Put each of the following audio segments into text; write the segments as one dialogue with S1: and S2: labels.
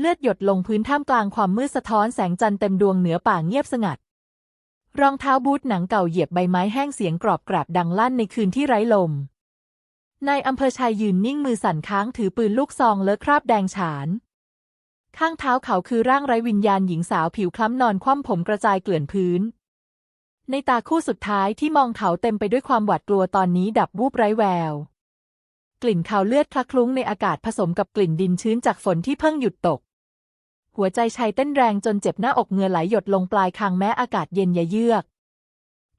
S1: เลือดหยดลงพื้นท่ามกลางความมืดสะท้อนแสงจันทร์เต็มดวงเหนือป่าเงียบสงัด รองเท้าบูทหนังเก่าเหยียบใบไม้แห้งเสียงกรอบกราบดังลั่นในคืนที่ไร้ลม นายอำเภอชายยืนนิ่งมือสั่นค้างถือปืนลูกซองเลอะคราบแดงฉาน ข้างเท้าเขาคือร่างไร้วิญญาณหญิงสาวผิวคล้ำนอนคว่ำผมกระจายเกลื่อนพื้น ในตาคู่สุดท้ายที่มองเขาเต็มไปด้วยความหวาดกลัวตอนนี้ดับวูบไร้แวว กลิ่นคาวเลือดคละคลุ้งในอากาศผสมกับกลิ่นดินชื้นจากฝนที่เพิ่งหยุดตก หัวใจชายเต้นแรงจนเจ็บหน้าอกเงือไหลหยดลงปลายคางแม้อากาศเย็นยะเยือก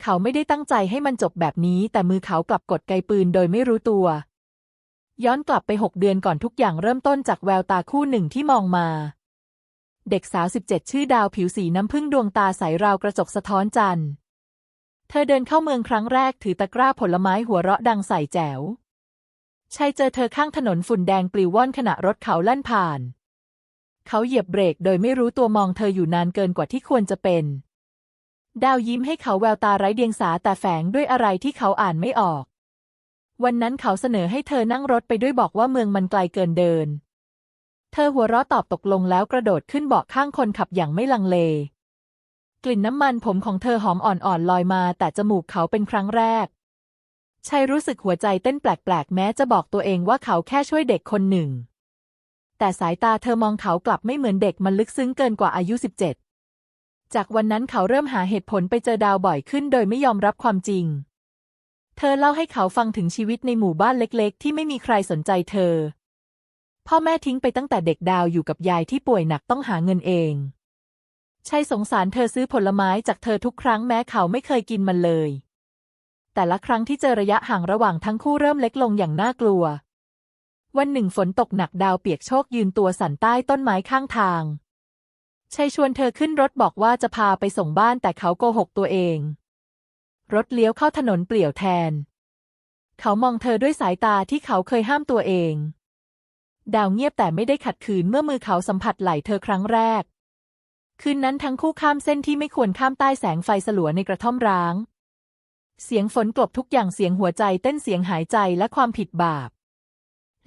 S1: เขาไม่ได้ตั้งใจให้มันจบแบบนี้ แต่มือเขากลับกดไกปืนโดยไม่รู้ตัว ย้อนกลับไปหกเดือนก่อนทุกอย่างเริ่มต้นจากแววตาคู่หนึ่งที่มองมา เด็กสาวสิบเจ็ดชื่อดาวผิวสีน้ำผึ้งดวงตาใสราวกระจกสะท้อนจันทร์ เธอเดินเข้าเมืองครั้งแรกถือตะกร้าผลไม้หัวเราะดังใส่แจ๋วชายเจอเธอข้างถนนฝุ่นแดงปลิวว่อนขณะรถเขาแล่นผ่าน เขาเหยียบเบรกโดยไม่รู้ตัวมองเธออยู่นานเกินกว่าที่ควรจะเป็น ดาวยิ้มให้เขาแววตาไร้เดียงสาแต่แฝงด้วยอะไรที่เขาอ่านไม่ออก วันนั้นเขาเสนอให้เธอนั่งรถไปด้วยบอกว่าเมืองมันไกลเกินเดิน เธอหัวเราะตอบตกลงแล้วกระโดดขึ้นเบาะข้างคนขับอย่างไม่ลังเล กลิ่นน้ำมันผมของเธอหอมอ่อนๆลอยมา แต่จมูกเขาเป็นครั้งแรกชัยรู้สึกหัวใจเต้นแปลกๆ แม้จะบอกตัวเองว่าเขาแค่ช่วยเด็กคนหนึ่ง แต่สายตาเธอมองเขากลับไม่เหมือนเด็กมันลึกซึ้งเกินกว่าอายุ 17 จากวันนั้นเขาเริ่มหาเหตุผลไปเจอดาวบ่อยขึ้นโดยไม่ยอมรับความจริง เธอเล่าให้เขาฟังถึงชีวิตในหมู่บ้านเล็กๆ ที่ไม่มีใครสนใจเธอ พ่อแม่ทิ้งไปตั้งแต่เด็กดาวอยู่กับยายที่ป่วยหนักต้องหาเงินเองชัยสงสารเธอซื้อผลไม้จากเธอทุกครั้งแม้เขาไม่เคยกินมันเลย แต่ละครั้งที่เจอระยะห่างระหว่างทั้งคู่เริ่มเล็กลงอย่างน่ากลัว วันหนึ่งฝนตกหนักดาวเปียกโชกยืนตัวสั่นใต้ต้นไม้ข้างทางชัยชวนเธอขึ้นรถบอกว่าจะพาไปส่งบ้านแต่เขาโกหกตัวเอง รถเลี้ยวเข้าถนนเปลี่ยวแทน เขามองเธอด้วยสายตาที่เขาเคยห้ามตัวเอง ดาวเงียบแต่ไม่ได้ขัดขืนเมื่อมือเขาสัมผัสไหล่เธอครั้งแรก คืนนั้นทั้งคู่ข้ามเส้นที่ไม่ควรข้ามใต้แสงไฟสลัวในกระท่อมร้าง เสียงฝนกลบทุกอย่างเสียงหัวใจเต้นเสียงหายใจและความผิดบาป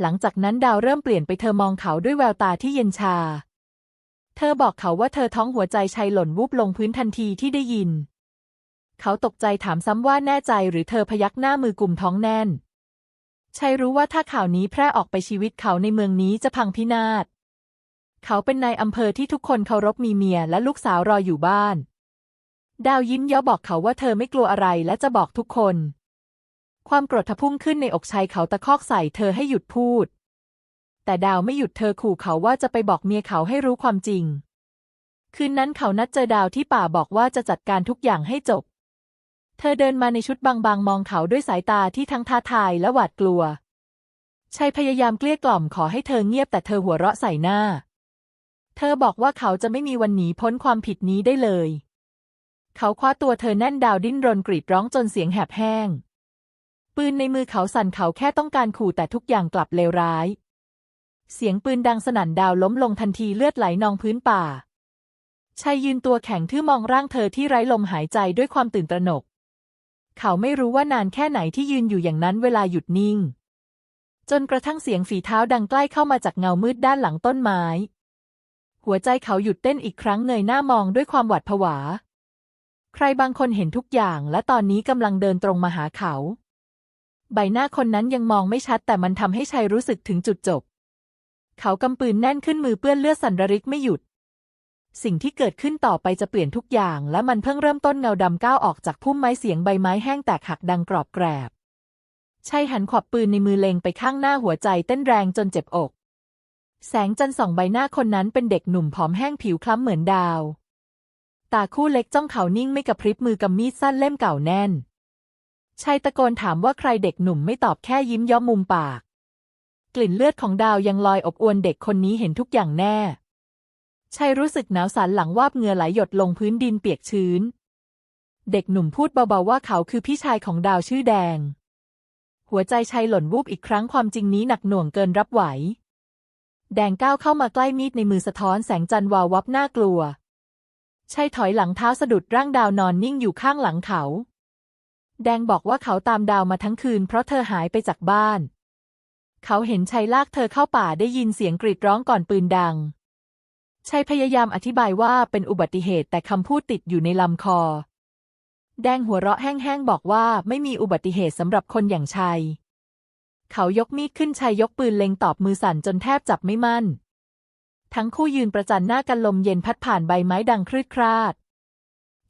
S1: หลังจากนั้นดาวเริ่มเปลี่ยนไปเธอมองเขาด้วยแววตาที่เย็นชา เธอบอกเขาว่าเธอท้องหัวใจชัยหล่นวูบลงพื้นทันทีที่ได้ยิน เขาตกใจถามซ้ำว่าแน่ใจหรือเธอพยักหน้ามือกลุ่มท้องแน่นชัยรู้ว่าถ้าข่าวนี้แพร่ออกไปชีวิตเขาในเมืองนี้จะพังพินาศ เขาเป็นนายอำเภอที่ทุกคนเคารพมีเมียและลูกสาวรออยู่บ้าน ดาวยิ้มเย้าบอกเขาว่าเธอไม่กลัวอะไรและจะบอกทุกคน ความโกรธทะพุ่งขึ้นในอกชัยเขาตะคอกใส่เธอให้หยุดพูด แต่ดาวไม่หยุดเธอขู่เขาว่าจะไปบอกเมียเขาให้รู้ความจริง คืนนั้นเขานัดเจอดาวที่ป่าบอกว่าจะจัดการทุกอย่างให้จบ เธอเดินมาในชุดบางๆ มองเขาด้วยสายตาที่ทั้งท้าทายและหวาดกลัวชัยพยายามเกลี้ยกล่อมขอให้เธอเงียบแต่เธอหัวเราะใส่หน้า เธอบอกว่าเขาจะไม่มีวันหนีพ้นความผิดนี้ได้เลย เขาคว้าตัวเธอแน่นดาวดิ้นรนกรีดร้องจนเสียงแหบแห้ง ปืนในมือเขาสั่นเขาแค่ต้องการขู่แต่ทุกอย่างกลับเลวร้าย เสียงปืนดังสนั่นดาวล้มลงทันทีเลือดไหลนองพื้นป่าชายยืนตัวแข็งทื่อมองร่างเธอที่ไร้ลมหายใจด้วยความตื่นตระหนก เขาไม่รู้ว่านานแค่ไหนที่ยืนอยู่อย่างนั้นเวลาหยุดนิ่ง จนกระทั่งเสียงฝีเท้าดังใกล้เข้ามาจากเงามืดด้านหลังต้นไม้ หัวใจเขาหยุดเต้นอีกครั้งเงยหน้ามองด้วยความหวาดผวา ใครบางคนเห็นทุกอย่างและตอนนี้กำลังเดินตรงมาหาเขา ใบหน้าคนนั้นยังมองไม่ชัดแต่มันทำให้ชัยรู้สึกถึงจุดจบ เขากำปืนแน่นขึ้นมือเปื้อนเลือดสันระริกไม่หยุด สิ่งที่เกิดขึ้นต่อไปจะเปลี่ยนทุกอย่าง และมันเพิ่งเริ่มต้นเงาดำก้าวออกจากพุ่มไม้เสียงใบไม้แห้งแตกหักดังกรอบแกรบชัยหันขอบปืนในมือเล็งไปข้างหน้าหัวใจเต้นแรงจนเจ็บอก แสงจันทร์ส่องใบหน้าคนนั้นเป็นเด็กหนุ่มผอมแห้งผิวคล้ำเหมือนดาว ตาคู่เล็กจ้องเขานิ่งไม่กระพริบมือกำมีดสั้นเล่มเก่าแน่น ชายตะโกนถามว่าใครเด็กหนุ่มไม่ตอบแค่ยิ้มย้อมมุมปาก กลิ่นเลือดของดาวยังลอยอบอวนเด็กคนนี้เห็นทุกอย่างแน่ชายรู้สึกหนาวสันหลังวาบเหงื่อไหลหยดลงพื้นดินเปียกชื้น เด็กหนุ่มพูดเบาๆว่าเขาคือพี่ชายของดาวชื่อแดง หัวใจชายหล่นวูบอีกครั้งความจริงนี้หนักหน่วงเกินรับไหว แดงก้าวเข้ามาใกล้มีดในมือสะท้อนแสงจันทร์วาววับน่ากลัวชายถอยหลังเท้าสะดุดร่างดาวนอนนิ่งอยู่ข้างหลังเขา แดงบอกว่าเขาตามดาวมาทั้งคืนเพราะเธอหายไปจากบ้าน เขาเห็นชัยลากเธอเข้าป่าได้ยินเสียงกรีดร้องก่อนปืนดังชัยพยายามอธิบายว่าเป็นอุบัติเหตุแต่คำพูดติดอยู่ในลำคอ แดงหัวเราะแห้งๆบอกว่าไม่มีอุบัติเหตุสำหรับคนอย่างชัย เขายกมีดขึ้นชัยยกปืนเล็งตอบมือสั่นจนแทบจับไม่มั่น ทั้งคู่ยืนประจันหน้ากันลมเย็นพัดผ่านใบไม้ดังครืดคราด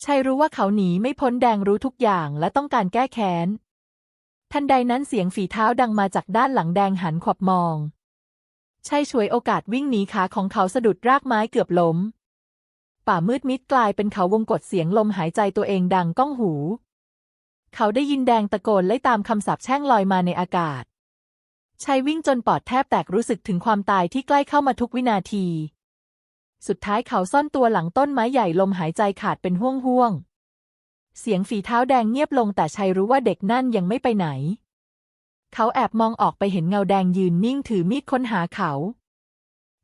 S1: ชัยรู้ว่าเขาหนีไม่พ้นแดงรู้ทุกอย่างและต้องการแก้แค้น ทันใดนั้นเสียงฝีเท้าดังมาจากด้านหลังแดงหันขวับมองชัยฉวยโอกาสวิ่งหนีขาของเขาสะดุดรากไม้เกือบล้ม ป่ามืดมิดกลายเป็นเขาวงกฏเสียงลมหายใจตัวเองดังก้องหู เขาได้ยินแดงตะโกนไล่ตามคำสาปแช่งลอยมาในอากาศชัยวิ่งจนปอดแทบแตกรู้สึกถึงความตายที่ใกล้เข้ามาทุกวินาที สุดท้ายเขาซ่อนตัวหลังต้นไม้ใหญ่ลมหายใจขาดเป็นห่วงห่วงๆเสียงฝีเท้าแดงเงียบลงแต่ชัยรู้ว่าเด็กนั่นยังไม่ไปไหน เขาแอบมองออกไปเห็นเงาแดงยืนนิ่งถือมีดค้นหาเขา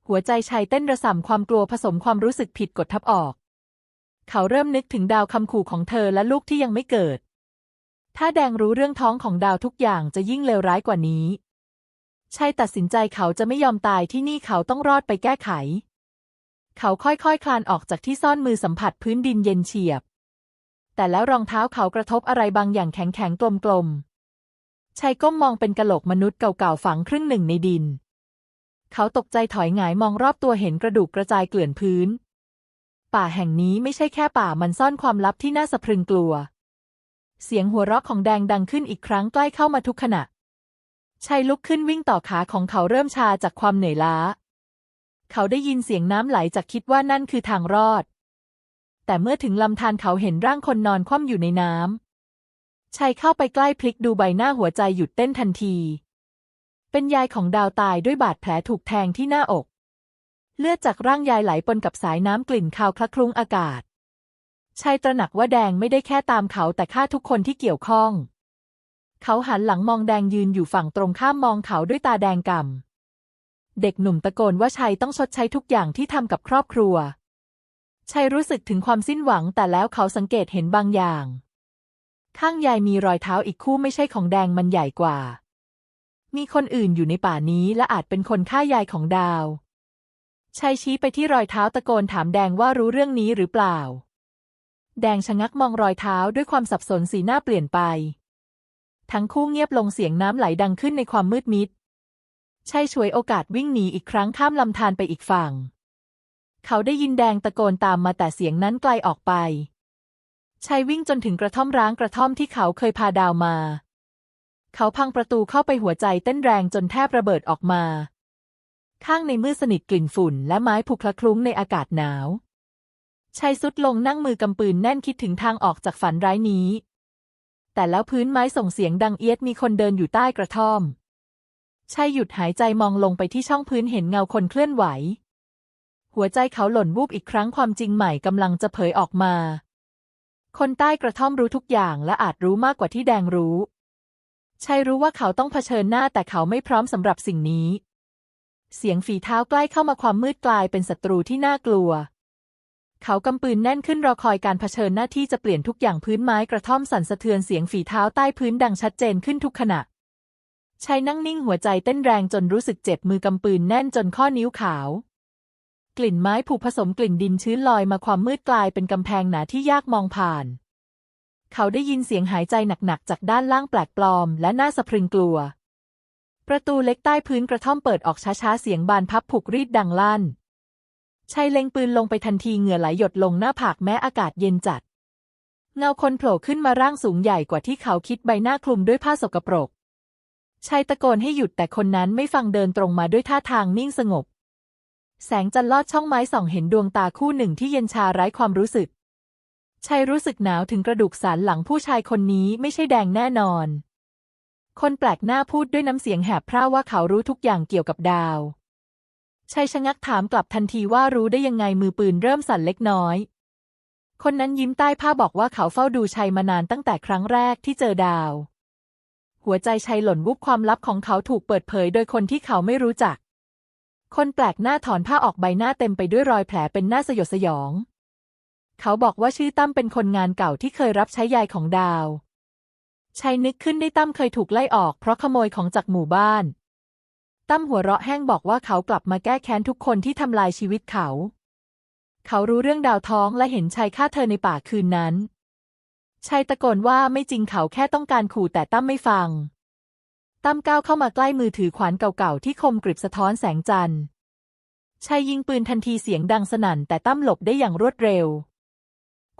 S1: หัวใจชัยเต้นระส่ำความกลัวผสมความรู้สึกผิดกดทับออก เขาเริ่มนึกถึงดาวคำขู่ของเธอและลูกที่ยังไม่เกิด ถ้าแดงรู้เรื่องท้องของดาวทุกอย่างจะยิ่งเลวร้ายกว่านี้ชัยตัดสินใจเขาจะไม่ยอมตายที่นี่เขาต้องรอดไปแก้ไข เขาค่อยๆคคลานออกจากที่ซ่อนมือสัมผัสพื้นดินเย็นเฉียบ แต่แล้วรองเท้าเขากระทบอะไรบางอย่างแข็งๆ กลมๆชัยก้มมองเป็นกะโหลกมนุษย์เก่าๆ ฝังครึ่งหนึ่งในดิน เขาตกใจถอยหงายมองรอบตัวเห็นกระดูกกระจายเกลื่อนพื้น ป่าแห่งนี้ไม่ใช่แค่ป่ามันซ่อนความลับที่น่าสะพรึงกลัว เสียงหัวเราะของแดงดังขึ้นอีกครั้งใกล้เข้ามาทุกขณะชัยลุกขึ้นวิ่งต่อขาของเขาเริ่มชาจากความเหนื่อยล้า เขาได้ยินเสียงน้ำไหลจากคิดว่านั่นคือทางรอด แต่เมื่อถึงลำธารเขาเห็นร่างคนนอนคว่ำอยู่ในน้ำชัยเข้าไปใกล้พลิกดูใบหน้าหัวใจหยุดเต้นทันที เป็นยายของดาวตายด้วยบาดแผลถูกแทงที่หน้าอก เลือดจากร่างยายไหลปนกับสายน้ำกลิ่นคาวคละคลุ้งอากาศชัยตระหนักว่าแดงไม่ได้แค่ตามเขาแต่ฆ่าทุกคนที่เกี่ยวข้อง เขาหันหลังมองแดงยืนอยู่ฝั่งตรงข้ามมองเขาด้วยตาแดงก่ำ เด็กหนุ่มตะโกนว่าชัยต้องชดใช้ทุกอย่างที่ทำกับครอบครัว ชัยรู้สึกถึงความสิ้นหวังแต่แล้วเขาสังเกตเห็นบางอย่าง ข้างยายมีรอยเท้าอีกคู่ไม่ใช่ของแดงมันใหญ่กว่า มีคนอื่นอยู่ในป่านี้และอาจเป็นคนฆ่ายายของดาวชัยชี้ไปที่รอยเท้าตะโกนถามแดงว่ารู้เรื่องนี้หรือเปล่า แดงชะงักมองรอยเท้าด้วยความสับสนสีหน้าเปลี่ยนไป ทั้งคู่เงียบลงเสียงน้ำไหลดังขึ้นในความมืดมิด ชัยฉวยโอกาสวิ่งหนีอีกครั้งข้ามลำธารไปอีกฝั่ง เขาได้ยินแดงตะโกนตามมาแต่เสียงนั้นไกลออกไปชัยวิ่งจนถึงกระท่อมร้างกระท่อมที่เขาเคยพาดาวมา เขาพังประตูเข้าไปหัวใจเต้นแรงจนแทบระเบิดออกมา ข้างในมืดสนิทกลิ่นฝุ่นและไม้ผุคละคลุ้งในอากาศหนาวชัยสุดลงนั่งมือกำปืนแน่นคิดถึงทางออกจากฝันร้ายนี้ แต่แล้วพื้นไม้ส่งเสียงดังเอียดมีคนเดินอยู่ใต้กระท่อม ชัยหยุดหายใจมองลงไปที่ช่องพื้นเห็นเงาคนเคลื่อนไหว หัวใจเขาหล่นวูบอีกครั้งความจริงใหม่กำลังจะเผยออกมา คนใต้กระท่อมรู้ทุกอย่างและอาจรู้มากกว่าที่แดงรู้ชัยรู้ว่าเขาต้องเผชิญหน้าแต่เขาไม่พร้อมสำหรับสิ่งนี้ เสียงฝีเท้าใกล้เข้ามาความมืดกลายเป็นศัตรูที่น่ากลัว เขากำปืนแน่นขึ้นรอคอยการเผชิญหน้าที่จะเปลี่ยนทุกอย่างพื้นไม้กระท่อมสั่นสะเทือนเสียงฝีเท้าใต้พื้นดังชัดเจนขึ้นทุกขณะ ชัยนั่งนิ่งหัวใจเต้นแรงจนรู้สึกเจ็บมือกำปืนแน่นจนข้อนิ้วขาว กลิ่นไม้ผุผสมกลิ่นดินชื้นลอยมาความมืดกลายเป็นกำแพงหนาที่ยากมองผ่าน เขาได้ยินเสียงหายใจหนักๆจากด้านล่างแปลกปลอม และน่าสะพรึงกลัว ประตูเล็กใต้พื้นกระท่อมเปิดออกช้าๆเสียงบานพับผูกรีดดังลั่นชัยเล็งปืนลงไปทันทีเหงื่อไหลหยดลงหน้าผากแม้อากาศเย็นจัด เงาคนโผล่ขึ้นมาร่างสูงใหญ่กว่าที่เขาคิดใบหน้าคลุมด้วยผ้าสกปรก ชัยตะโกนให้หยุดแต่คนนั้นไม่ฟังเดินตรงมาด้วยท่าทางนิ่งสงบ แสงจันทร์ลอดช่องไม้ส่องเห็นดวงตาคู่หนึ่งที่เย็นชาไร้ความรู้สึกชัยรู้สึกหนาวถึงกระดูกสันหลังผู้ชายคนนี้ไม่ใช่แดงแน่นอน คนแปลกหน้าพูดด้วยน้ำเสียงแหบพร่าว่าเขารู้ทุกอย่างเกี่ยวกับดาวชัยชะงักถามกลับทันทีว่ารู้ได้ยังไงมือปืนเริ่มสั่นเล็กน้อย คนนั้นยิ้มใต้ผ้าบอกว่าเขาเฝ้าดูชัยมานานตั้งแต่ครั้งแรกที่เจอดาว หัวใจชัยหล่นวุบความลับของเขาถูกเปิดเผยโดยคนที่เขาไม่รู้จัก คนแปลกหน้าถอนผ้าออกใบหน้าเต็มไปด้วยรอยแผลเป็นหน้าสยดสยอง เขาบอกว่าชื่อตั้มเป็นคนงานเก่าที่เคยรับใช้ยายของดาวชัยนึกขึ้นได้ตั้มเคยถูกไล่ออกเพราะขโมยของจากหมู่บ้าน ตั้มหัวเราะแห้งบอกว่าเขากลับมาแก้แค้นทุกคนที่ทำลายชีวิตเขา เขารู้เรื่องดาวท้องและเห็นชายฆ่าเธอในป่าคืนนั้น ชายตะโกนว่าไม่จริงเขาแค่ต้องการขู่แต่ตั้มไม่ฟัง ตั้มก้าวเข้ามาใกล้มือถือขวานเก่าๆที่คมกริบสะท้อนแสงจันทร์ชายยิงปืนทันทีเสียงดังสนั่นแต่ตั้มหลบได้อย่างรวดเร็ว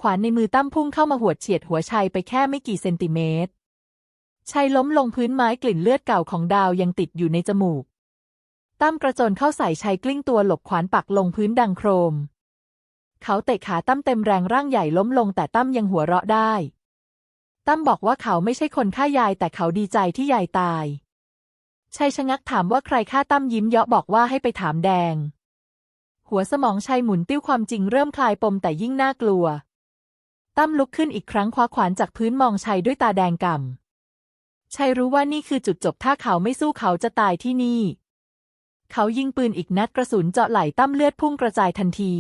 S1: ขวานในมือตั้มพุ่งเข้ามาหวดเฉียดหัวชัยไปแค่ไม่กี่เซนติเมตรชัยล้มลงพื้นไม้กลิ่นเลือดเก่าของดาวยังติดอยู่ในจมูก ตั้มกระโจนเข้าใส่ชัยกลิ้งตัวหลบขวานปักลงพื้นดังโครม เขาเตะขาตั้มเต็มแรงร่างใหญ่ล้มลงแต่ตั้มยังหัวเราะได้ ตั้มบอกว่าเขาไม่ใช่คนฆ่ายายแต่เขาดีใจที่ยายตายชัยชะงักถามว่าใครฆ่าตั้มยิ้มเยาะบอกว่าให้ไปถามแดง หัวสมองชัยหมุนติ้วความจริงเริ่มคลายปมแต่ยิ่งน่ากลัว ตั้มลุกขึ้นอีกครั้งคว้าขวานจากพื้นมองชัยด้วยตาแดงก่ำชัยรู้ว่านี่คือจุดจบถ้าเขาไม่สู้เขาจะตายที่นี่ เขายิงปืนอีกนัดกระสุนเจาะไหล่ตั้มเลือดพุ่งกระจายทันที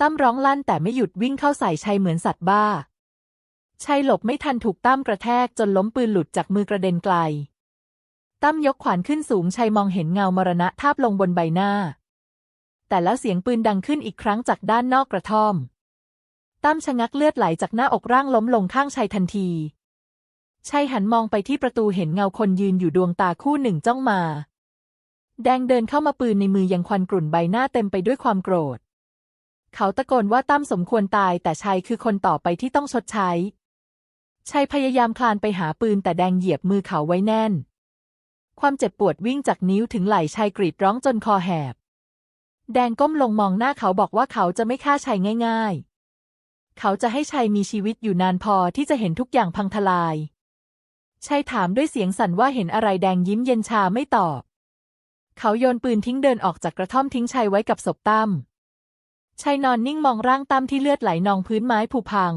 S1: ตั้มร้องลั่นแต่ไม่หยุดวิ่งเข้าใส่ชัยเหมือนสัตว์บ้า ชัยหลบไม่ทันถูกตั้มกระแทกจนล้มปืนหลุดจากมือกระเด็นไกล ตั้มยกขวานขึ้นสูงชัยมองเห็นเงามรณะทาบลงบนใบหน้า แต่แล้วเสียงปืนดังขึ้นอีกครั้งจากด้านนอกกระท่อม ตั้มชะงักเลือดไหลจากหน้าอกร่างล้มลงข้างชัยทันทีชัยหันมองไปที่ประตูเห็นเงาคนยืนอยู่ดวงตาคู่หนึ่งจ้องมา แดงเดินเข้ามาปืนในมือยังควันกรุ่นใบหน้าเต็มไปด้วยความโกรธ เขาตะโกนว่าตั้มสมควรตายแต่ชัยคือคนต่อไปที่ต้องชดใช้ ชัยพยายามคลานไปหาปืนแต่แดงเหยียบมือเขาไว้แน่น ความเจ็บปวดวิ่งจากนิ้วถึงไหล่ชัยกรีดร้องจนคอแหบ แดงก้มลงมองหน้าเขาบอกว่าเขาจะไม่ฆ่าชัยง่าย ๆ เขาจะให้ชัยมีชีวิตอยู่นานพอที่จะเห็นทุกอย่างพังทลายชัยถามด้วยเสียงสั่นว่าเห็นอะไรแดงยิ้มเย็นชาไม่ตอบ เขาโยนปืนทิ้งเดินออกจากกระท่อมทิ้งชัยไว้กับศพตั้มชัยนอนนิ่งมองร่างตั้มที่เลือดไหลนองพื้นไม้ผุพัง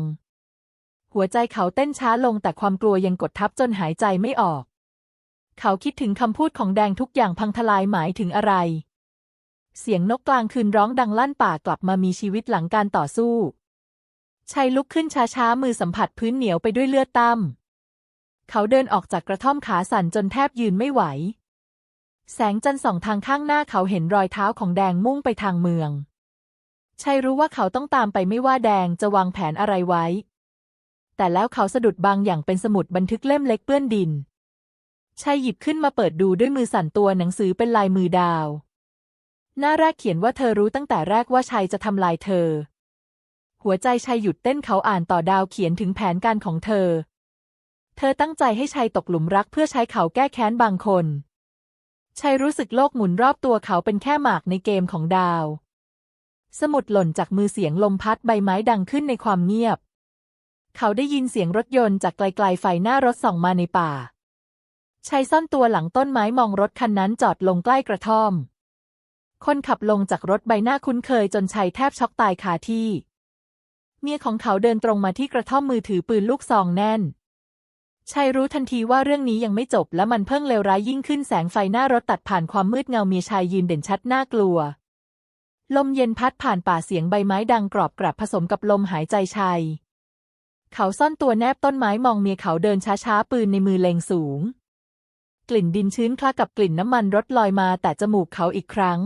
S1: หัวใจเขาเต้นช้าลงแต่ความกลัวยังกดทับจนหายใจไม่ออก เขาคิดถึงคำพูดของแดงทุกอย่างพังทลายหมายถึงอะไร เสียงนกกลางคืนร้องดังลั่นป่ากลับมามีชีวิตหลังการต่อสู้ชัยลุกขึ้นช้าๆ มือสัมผัสพื้นเหนียวไปด้วยเลือดตั้มเขาเดินออกจากกระท่อมขาสั่นจนแทบยืนไม่ไหว แสงจันทร์ส่องทางข้างหน้าเขาเห็นรอยเท้าของแดงมุ่งไปทางเมืองชัยรู้ว่าเขาต้องตามไปไม่ว่าแดงจะวางแผนอะไรไว้ แต่แล้วเขาสะดุดบางอย่างเป็นสมุดบันทึกเล่มเล็กเปื้อนดินชัยหยิบขึ้นมาเปิดดูด้วยมือสั่นตัวหนังสือเป็นลายมือดาว หน้าแรกเขียนว่าเธอรู้ตั้งแต่แรกว่าชัยจะทำลายเธอ หัวใจชัยหยุดเต้นเขาอ่านต่อดาวเขียนถึงแผนการของเธอ เธอตั้งใจให้ชัยตกหลุมรักเพื่อใช้เขาแก้แค้นบางคนชัยรู้สึกโลกหมุนรอบตัวเขาเป็นแค่หมากในเกมของดาว สมุดหล่นจากมือเสียงลมพัดใบไม้ดังขึ้นในความเงียบ เขาได้ยินเสียงรถยนต์จากไกลๆไฟหน้ารถส่องมาในป่าชัยซ่อนตัวหลังต้นไม้มองรถคันนั้นจอดลงใกล้กระท่อม คนขับลงจากรถใบหน้าคุ้นเคยจนชัยแทบช็อกตายคาที่ เมียของเขาเดินตรงมาที่กระท่อมมือถือปืนลูกซองแน่นชัยรู้ทันทีว่าเรื่องนี้ยังไม่จบและมันเพิ่งเลวร้ายยิ่งขึ้นแสงไฟหน้ารถตัดผ่านความมืดเงาเมียชายยืนเด่นชัดน่ากลัว ลมเย็นพัดผ่านป่าเสียงใบไม้ดังกรอบกรับผสมกับลมหายใจชัย เขาซ่อนตัวแนบต้นไม้มองเมียเขาเดินช้าๆ ปืนในมือเล็งสูง กลิ่นดินชื้นคล้ากับกลิ่นน้ำมันรถลอยมาแต่จมูกเขาอีกครั้ง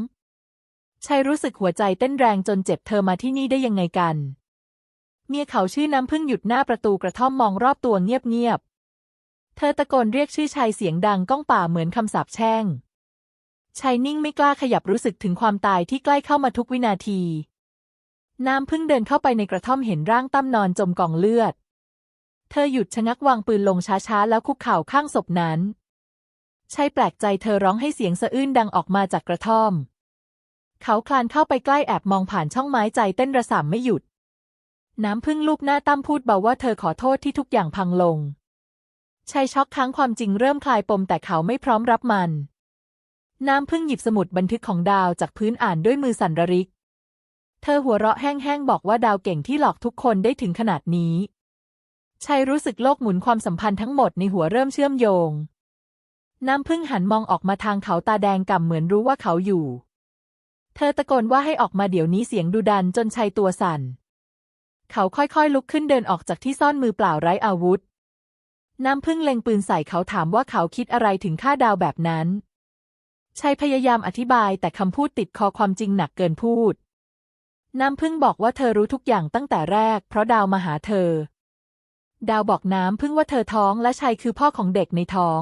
S1: ชัยรู้สึกหัวใจเต้นแรงจนเจ็บเธอมาที่นี่ได้ยังไงกัน เมียเขาชื่อน้ำพึ่งหยุดหน้าประตูกระท่อมมองรอบตัวเงียบๆ เธอตะโกนเรียกชื่อชัยเสียงดังก้องป่าเหมือนคำสาปแช่งชัยนิ่งไม่กล้าขยับรู้สึกถึงความตายที่ใกล้เข้ามาทุกวินาที น้ำพึ่งเดินเข้าไปในกระท่อมเห็นร่างตั้มนอนจมกองเลือด เธอหยุดชะงักวางปืนลงช้าๆ แล้วคุกเข่าข้างศพนั้นชัยแปลกใจเธอร้องให้เสียงสะอื้นดังออกมาจากกระท่อม เขาคลานเข้าไปใกล้แอบมองผ่านช่องไม้ใจเต้นระสำไม่หยุด น้ำพึ่งลูบหน้าตั้มพูดเบาว่าเธอขอโทษที่ทุกอย่างพังลงชัยช็อกค้างความจริงเริ่มคลายปมแต่เขาไม่พร้อมรับมัน น้ำพึ่งหยิบสมุดบันทึกของดาวจากพื้นอ่านด้วยมือสั่นระริก เธอหัวเราะแห้งๆบอกว่าดาวเก่งที่หลอกทุกคนได้ถึงขนาดนี้ชัยรู้สึกโลกหมุนความสัมพันธ์ทั้งหมดในหัวเริ่มเชื่อมโยง น้ำพึ่งหันมองออกมาทางเขาตาแดงก่ำเหมือนรู้ว่าเขาอยู่ เธอตะโกนว่าให้ออกมาเดี๋ยวนี้เสียงดุดันจนชัยตัวสั่น เขาค่อยๆลุกขึ้นเดินออกจากที่ซ่อนมือเปล่าไร้อาวุธ น้ำพึ่งเล็งปืนใส่เขาถามว่าเขาคิดอะไรถึงฆ่าดาวแบบนั้นชัยพยายามอธิบายแต่คำพูดติดคอความจริงหนักเกินพูด น้ำพึ่งบอกว่าเธอรู้ทุกอย่างตั้งแต่แรก เพราะดาวมาหาเธอ ดาวบอกน้ำพึ่งว่าเธอท้องและชัยคือพ่อของเด็กในท้อง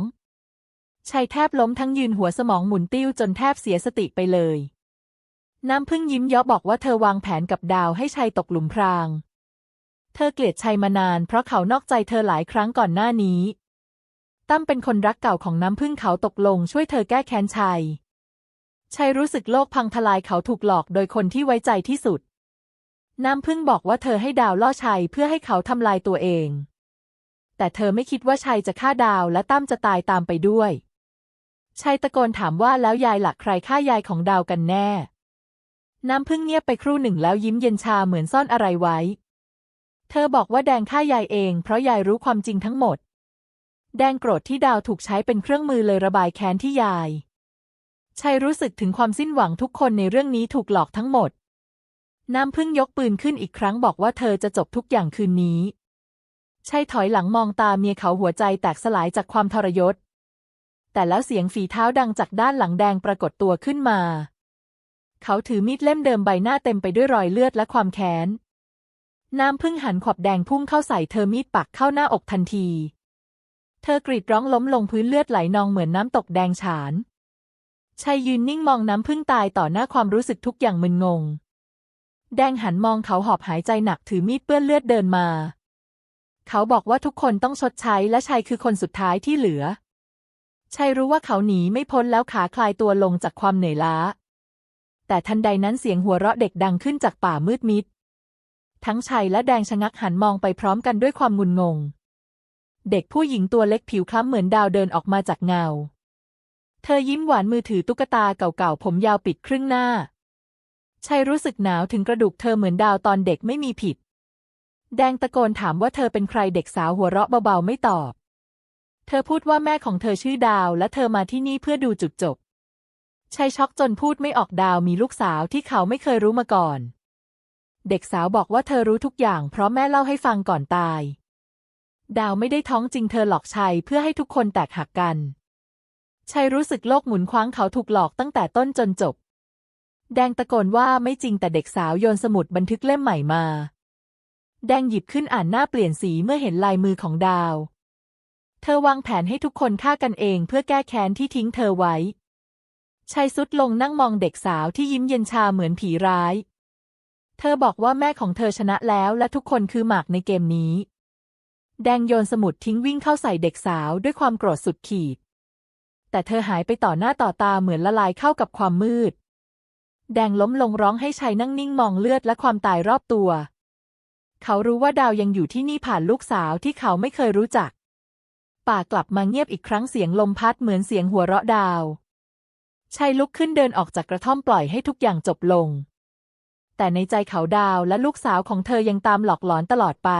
S1: ชัยแทบล้มทั้งยืนหัวสมองหมุนติ้วจนแทบเสียสติไปเลย น้ำพึ่งยิ้มเยาะบอกว่าเธอวางแผนกับดาวให้ชัยตกหลุมพราง เธอเกลียดชัยมานาน เพราะเขานอกใจเธอหลายครั้งก่อนหน้านี้ ตั้มเป็นคนรักเก่าของน้ำพึ่งเขาตกลงช่วยเธอแก้แค้นชัย ชัยรู้สึกโลกพังทลายเขาถูกหลอกโดยคนที่ไว้ใจที่สุด น้ำพึ่งบอกว่าเธอให้ดาวล่อชัยเพื่อให้เขาทำลายตัวเอง แต่เธอไม่คิดว่าชัยจะฆ่าดาวและตั้มจะตายตามไปด้วย ชัยตะโกนถามว่าแล้วยายหลักใครฆ่ายายของดาวกันแน่ น้ำพึ่งเงียบไปครู่หนึ่งแล้วยิ้มเย็นชาเหมือนซ่อนอะไรไว้ เธอบอกว่าแดงฆ่ายายเอง เพราะยายรู้ความจริงทั้งหมด แดงโกรธที่ดาวถูกใช้เป็นเครื่องมือเลยระบายแค้นที่ยาย ชัยรู้สึกถึงความสิ้นหวังทุกคนในเรื่องนี้ถูกหลอกทั้งหมด น้ำพึ่งยกปืนขึ้นอีกครั้งบอกว่าเธอจะจบทุกอย่างคืนนี้ชัยถอยหลังมองตาเมียเขาหัวใจแตกสลายจากความทรยศ แต่แล้วเสียงฝีเท้าดังจากด้านหลังแดงปรากฏตัวขึ้นมา เขาถือมีดเล่มเดิมใบหน้าเต็มไปด้วยรอยเลือดและความแค้น น้ำพึ่งหันขวบแดงพุ่งเข้าใส่เธอมีดปักเข้าหน้าอกทันที เธอกรีดร้องล้มลงพื้นเลือดไหลนองเหมือนน้ำตกแดงฉาน ชัยยืนนิ่งมองน้ำพึ่งตายต่อหน้าความรู้สึกทุกอย่างมึนงง แดงหันมองเขาหอบหายใจหนักถือมีดเปื้อนเลือดเดินมา เขาบอกว่าทุกคนต้องชดใช้และชัยคือคนสุดท้ายที่เหลือชัยรู้ว่าเขาหนีไม่พ้นแล้วขาคลายตัวลงจากความเหนื่อยล้า แต่ทันใดนั้นเสียงหัวเราะเด็กดังขึ้นจากป่ามืดมิด ทั้งชัยและแดงชะงักหันมองไปพร้อมกันด้วยความงุนงง เด็กผู้หญิงตัวเล็กผิวคล้ำเหมือนดาวเดินออกมาจากเงา เธอยิ้มหวานมือถือตุ๊กตาเก่าๆผมยาวปิดครึ่งหน้าชัยรู้สึกหนาวถึงกระดูกเธอเหมือนดาวตอนเด็กไม่มีผิด แดงตะโกนถามว่าเธอเป็นใครเด็กสาวหัวเราะเบาๆไม่ตอบ เธอพูดว่าแม่ของเธอชื่อดาว และเธอมาที่นี่เพื่อดูจุดจบชัยช็อกจนพูดไม่ออกดาวมีลูกสาวที่เขาไม่เคยรู้มาก่อน เด็กสาวบอกว่าเธอรู้ทุกอย่างเพราะแม่เล่าให้ฟังก่อนตาย ดาวไม่ได้ท้องจริงเธอหลอกชัยเพื่อให้ทุกคนแตกหักกัน ชัยรู้สึกโลกหมุนคว้างเขาถูกหลอกตั้งแต่ต้นจนจบ แดงตะโกนว่าไม่จริงแต่เด็กสาวโยนสมุดบันทึกเล่มใหม่มา แดงหยิบขึ้นอ่านหน้าเปลี่ยนสีเมื่อเห็นลายมือของดาว เธอวางแผนให้ทุกคนฆ่ากันเองเพื่อแก้แค้นที่ทิ้งเธอไว้ชัยสุดลงนั่งมองเด็กสาวที่ยิ้มเย็นชาเหมือนผีร้าย เธอบอกว่าแม่ของเธอชนะแล้วและทุกคนคือหมากในเกมนี้ แดงโยนสมุดทิ้งวิ่งเข้าใส่เด็กสาวด้วยความโกรธสุดขีด แต่เธอหายไปต่อหน้าต่อตาเหมือนละลายเข้ากับความมืด แดงล้มลงร้องให้ชัยนั่งนิ่งมองเลือดและความตายรอบตัว เขารู้ว่าดาวยังอยู่ที่นี่ผ่านลูกสาวที่เขาไม่เคยรู้จัก ป่ากลับมาเงียบอีกครั้งเสียงลมพัดเหมือนเสียงหัวเราะดาวชัยลุกขึ้นเดินออกจากกระท่อมปล่อยให้ทุกอย่างจบลง แต่ในใจเขาดาวและลูกสาวของเธอยังตามหลอกหลอนตลอดไป